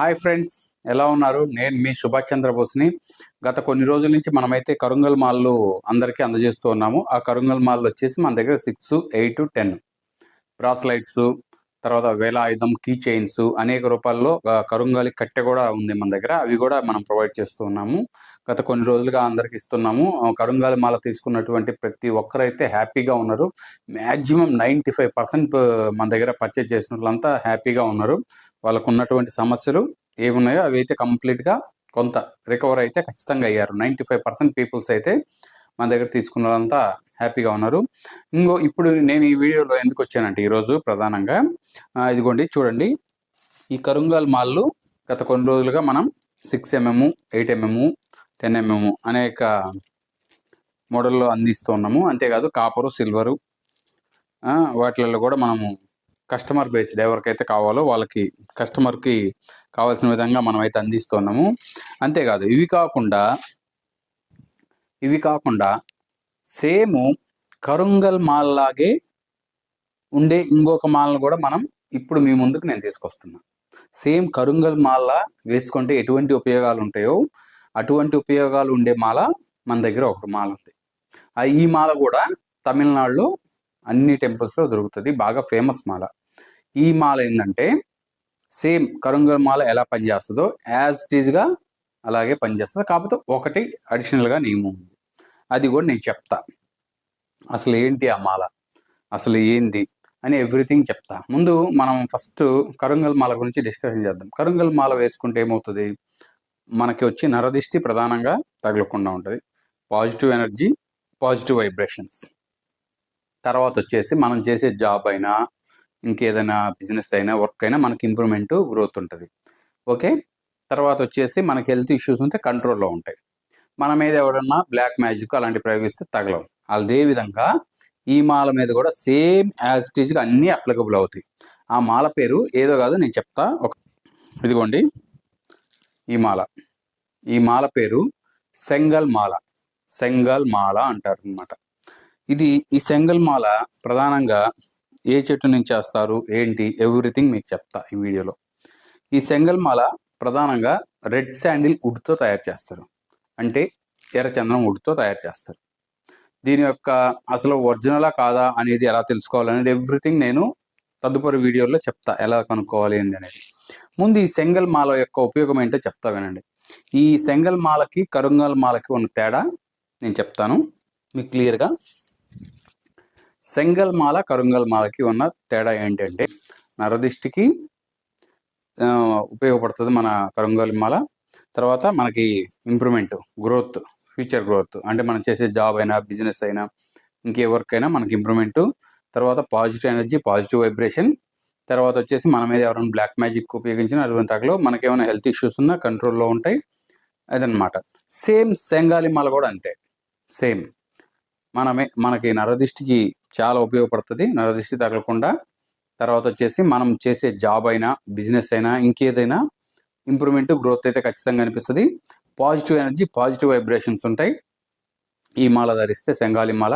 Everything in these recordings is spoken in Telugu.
హాయ్ ఫ్రెండ్స్ ఎలా ఉన్నారు? నేను మీ సుభాష్ చంద్రబోస్ని. గత కొన్ని రోజుల నుంచి మనమైతే కరుంగల్ మాల్లు అందరికీ అందజేస్తూ ఉన్నాము. ఆ కరుంగల్ మాల్ వచ్చేసి మన దగ్గర సిక్స్ ఎయిట్ టెన్ బ్రాస్లైట్స్ తర్వాత వేల ఆయుధం కీ చైన్స్ అనేక రూపాల్లో కరుంగాలి కట్టె కూడా ఉంది మన దగ్గర. అవి కూడా మనం ప్రొవైడ్ చేస్తూ ఉన్నాము. గత కొన్ని రోజులుగా అందరికి ఇస్తున్నాము. కరుంగాలి మాల తీసుకున్నటువంటి ప్రతి ఒక్కరైతే హ్యాపీగా ఉన్నారు. మ్యాక్సిమం నైంటీ ఫైవ్ పర్సెంట్ మన దగ్గర పర్చేజ్ చేసిన వాళ్ళంతా హ్యాపీగా ఉన్నారు. వాళ్ళకు ఉన్నటువంటి సమస్యలు ఏమున్నాయో అవి అయితే కంప్లీట్గా కొంత రికవర్ అయితే ఖచ్చితంగా అయ్యారు. నైంటీ ఫైవ్ పర్సెంట్ పీపుల్స్ అయితే మన దగ్గర తీసుకున్న వాళ్ళంతా హ్యాపీగా ఉన్నారు. ఇంకో ఇప్పుడు నేను ఈ వీడియోలో ఎందుకు వచ్చానంటే ఈరోజు ప్రధానంగా ఇదిగోండి చూడండి. ఈ కరుంగాల్ మాల్లు గత కొన్ని రోజులుగా మనం six mm eight mm ten mm అనేక మోడల్లో అందిస్తూ ఉన్నాము. అంతేకాదు కాపరు సిల్వరు వాటిలలో కూడా మనము కస్టమర్ బేస్డ్ ఎవరికైతే కావాలో వాళ్ళకి కస్టమర్కి కావాల్సిన విధంగా మనం అయితే అందిస్తున్నాము. అంతేకాదు ఇవి కాకుండా ఇవి కాకుండా సేమ్ కరుంగల్ మాల్ లాగే ఉండే ఇంకొక మాల్ను కూడా మనం ఇప్పుడు మీ ముందుకు నేను తీసుకొస్తున్నాను సేమ్ కరుంగల్ మాల వేసుకుంటే ఎటువంటి ఉపయోగాలు ఉంటాయో అటువంటి ఉపయోగాలు ఉండే మాల మన దగ్గర ఒక మాల ఉంది. ఆ ఈ మాల కూడా తమిళనాడులో అన్ని టెంపుల్స్లో దొరుకుతుంది. బాగా ఫేమస్ మాల. ఈ మాల ఏంటంటే సేమ్ కరుంగల్ మాల ఎలా పనిచేస్తుందో యాజ్ ఇట్ ఈజ్గా అలాగే పనిచేస్తుంది. కాకపోతే ఒకటి అడిషనల్గా నియమం ఉంది. అది కూడా నేను చెప్తా. అసలు ఏంటి ఆ మాల? అసలు ఏంది? అని ఎవ్రీథింగ్ చెప్తా. ముందు మనం ఫస్ట్ కరుంగల్ మాల గురించి డిస్కషన్ చేద్దాం. కరుంగల్ మాల వేసుకుంటే ఏమవుతుంది? మనకి వచ్చి నరదిష్టి ప్రధానంగా తగలకుండా ఉంటుంది. పాజిటివ్ ఎనర్జీ పాజిటివ్ వైబ్రేషన్స్ తర్వాత వచ్చేసి మనం చేసే జాబ్ అయినా ఇంకేదైనా బిజినెస్ అయినా వర్క్ అయినా మనకి ఇంప్రూవ్మెంట్ గ్రోత్ ఉంటుంది. ఓకే తర్వాత వచ్చేసి మనకి హెల్త్ ఇష్యూస్ ఉంటే కంట్రోల్లో ఉంటాయి. మన మీద ఎవడన్నా బ్లాక్ మ్యాజిక్ అలాంటి ప్రయోగిస్తే తగలవు. అదే విధంగా ఈ మాల మీద కూడా సేమ్ యాజ్ ఇట్ ఈజ్గా అన్నీ అప్లికబుల్ అవుతాయి. ఆ మాల పేరు ఏదో కాదు నేను చెప్తా. ఒక ఇదిగోండి. ఈ మాల. ఈ మాల పేరు సెంగల్ మాల. సెంగల్ మాల అంటారు అనమాట ఇది ఈ సెంగల్ మాల ప్రధానంగా ఏ చెట్టు నుంచి చేస్తారు ఏంటి ఎవ్రీథింగ్ మీకు చెప్తా ఈ వీడియోలో. ఈ సెంగల్ మాల ప్రధానంగా రెడ్ శాండిల్ వుడ్తో తయారు చేస్తారు. అంటే ఎర్రచందనం వుడ్తో తయారు చేస్తారు. దీని యొక్క అసలు ఒరిజినలా కాదా అనేది ఎలా తెలుసుకోవాలనేది ఎవ్రీథింగ్ నేను తదుపరి వీడియోలో చెప్తా ఎలా కనుక్కోవాలి ఏంది అనేది ముందు ఈ సెంగల్ మాల యొక్క ఉపయోగం ఏంటో చెప్తా వినండి. ఈ సెంగల్ మాలకి కరుంగల్ మాలకి ఉన్న తేడా నేను చెప్తాను. మీకు క్లియర్గా సెంగల్ మాల కరుంగల్ మాలకి ఉన్న తేడా ఏంటంటే నరదిష్టికి ఉపయోగపడుతుంది మన కరుంగల్ మాల తర్వాత మనకి ఇంప్రూవ్మెంట్ గ్రోత్ ఫ్యూచర్ గ్రోత్ అంటే మనం చేసే జాబ్ అయినా బిజినెస్ అయినా ఇంకే వర్క్ అయినా మనకి ఇంప్రూవ్మెంట్ తర్వాత పాజిటివ్ ఎనర్జీ పాజిటివ్ వైబ్రేషన్ తర్వాత వచ్చేసి మన మీద ఎవరైనా బ్లాక్ మ్యాజిక్ ఉపయోగించిన అటువంటి తగ్గలో మనకి ఏమైనా హెల్త్ ఇష్యూస్ ఉన్నా కంట్రోల్లో ఉంటాయి అదనమాట సేమ్ సెంగాలి మాల కూడా అంతే సేమ్ మనమే మనకి నరదిష్టికి చాలా ఉపయోగపడుతుంది. నరదృష్టి తగలకుండా. తర్వాత వచ్చేసి మనం చేసే జాబ్ అయినా బిజినెస్ అయినా ఇంకేదైనా ఇంప్రూవ్మెంట్ గ్రోత్ అయితే ఖచ్చితంగా అనిపిస్తుంది. పాజిటివ్ ఎనర్జీ పాజిటివ్ వైబ్రేషన్స్ ఉంటాయి. ఈ మాల ధరిస్తే సెంగాలి మాల.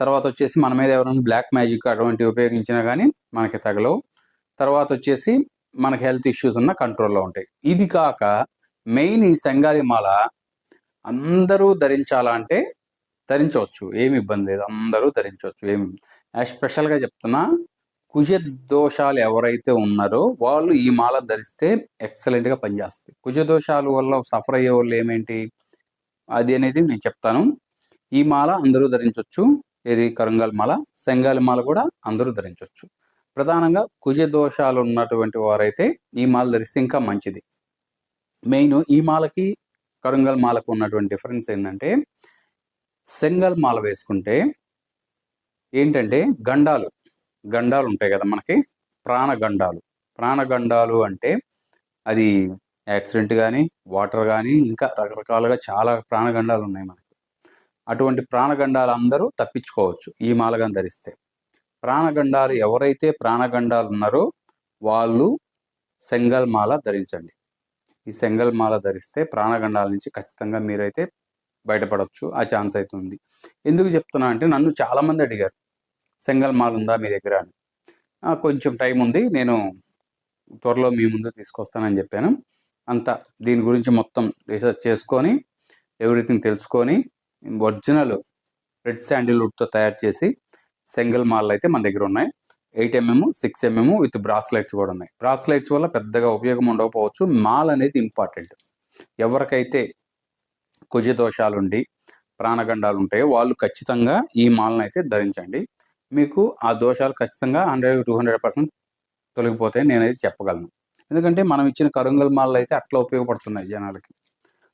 తర్వాత వచ్చేసి మన మీద ఎవరైనా బ్లాక్ మ్యాజిక్ అటువంటివి ఉపయోగించినా కానీ మనకి తగలవు. తర్వాత వచ్చేసి మనకి హెల్త్ ఇష్యూస్ ఉన్న కంట్రోల్లో ఉంటాయి. ఇది కాక మెయిన్ ఈ సెంగాలి మాల అందరూ ధరించాలంటే ధరించవచ్చు. ఏమి ఇబ్బంది లేదు. అందరూ ధరించవచ్చు. ఏమి స్పెషల్గా చెప్తున్నా కుజ దోషాలు ఎవరైతే ఉన్నారో వాళ్ళు ఈ మాల ధరిస్తే ఎక్సలెంట్గా పనిచేస్తుంది కుజ దోషాలు వల్ల సఫర్ అయ్యే వాళ్ళు ఏమేంటి? అది అనేది నేను చెప్తాను. ఈ మాల అందరూ ధరించవచ్చు ఇది కరంగాల మాల సెంగాలి మాల కూడా అందరూ ధరించవచ్చు ప్రధానంగా కుజ దోషాలు ఉన్నటువంటి వారైతే ఈ మాల ధరిస్తే ఇంకా మంచిది. మెయిన్ ఈ మాలకి కరంగల్ మాలకు ఉన్నటువంటి డిఫరెన్స్ ఏంటంటే సింగల్ మాల వేసుకుంటే ఏంటంటే గండాలు గండాలు ఉంటాయి కదా మనకి ప్రాణగండాలు. ప్రాణగండాలు అంటే అది యాక్సిడెంట్ కానీ వాటర్ కానీ ఇంకా రకరకాలుగా చాలా ప్రాణగండాలు ఉన్నాయి మనకి. అటువంటి ప్రాణగండాలు అందరూ తప్పించుకోవచ్చు ఈ మాలగాన్ని ధరిస్తే. ప్రాణగండాలు ఎవరైతే ప్రాణగండాలు ఉన్నారో వాళ్ళు సెంగల్ మాల ధరించండి. ఈ సెంగల్ మాల ధరిస్తే ప్రాణగండాల నుంచి ఖచ్చితంగా మీరైతే బయటపడవచ్చు ఆ ఛాన్స్ అయితే ఉంది ఎందుకు చెప్తున్నా అంటే నన్ను చాలామంది అడిగారు సెంగల్ మాల్ ఉందా మీ దగ్గర? అని. కొంచెం టైం ఉంది నేను త్వరలో మీ ముందు తీసుకొస్తానని చెప్పాను. అంత దీని గురించి మొత్తం రీసెర్చ్ చేసుకొని ఎవ్రీథింగ్ తెలుసుకొని ఒరిజినల్ రెడ్ శాండిల్వుడ్తో తయారు చేసి సెంగల్ మాల్ అయితే మన దగ్గర ఉన్నాయి. Eight mm six mm with bracelets కూడా ఉన్నాయి. బ్రాస్లైట్స్ వల్ల పెద్దగా ఉపయోగం ఉండకపోవచ్చు. మాల్ అనేది ఇంపార్టెంట్. ఎవరికైతే కుజ దోషాలుండి ప్రాణగండాలు ఉంటాయో వాళ్ళు ఖచ్చితంగా ఈ మాలను అయితే ధరించండి. మీకు ఆ దోషాలు ఖచ్చితంగా హండ్రెడ్ టూ హండ్రెడ్ పర్సెంట్ తొలగిపోతాయి నేనైతే చెప్పగలను. ఎందుకంటే మనం ఇచ్చిన కరుంగల్ మాలలు అయితే అట్లా ఉపయోగపడుతున్నాయి జనాలకి.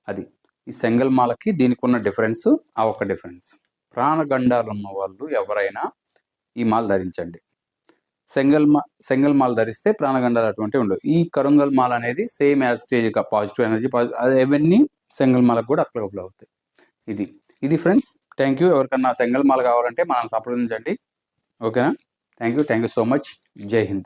అది ఈ సెంగల్ మాలకి దీనికి ఉన్న డిఫరెన్స్ ఆ ఒక్క డిఫరెన్స్. ప్రాణగండాలు ఉన్న వాళ్ళు ఎవరైనా ఈ మాల ధరించండి. సెంగల్ మా సెంగల్ మాల ధరిస్తే ప్రాణగండాలు అటువంటివి ఉండవు. ఈ కరుంగల్ మాల అనేది same as stage positive energy అవన్నీ సెంగల్ మాలకు కూడా అప్లికబుల్ అవుతాయి. ఇది. ఇది ఫ్రెండ్స్ థ్యాంక్ యూ ఎవరికన్నా సెంగల్ మాల కావాలంటే మనం సంప్రదించండి. ఓకేనా? Thank you thank you so much జై హింద్.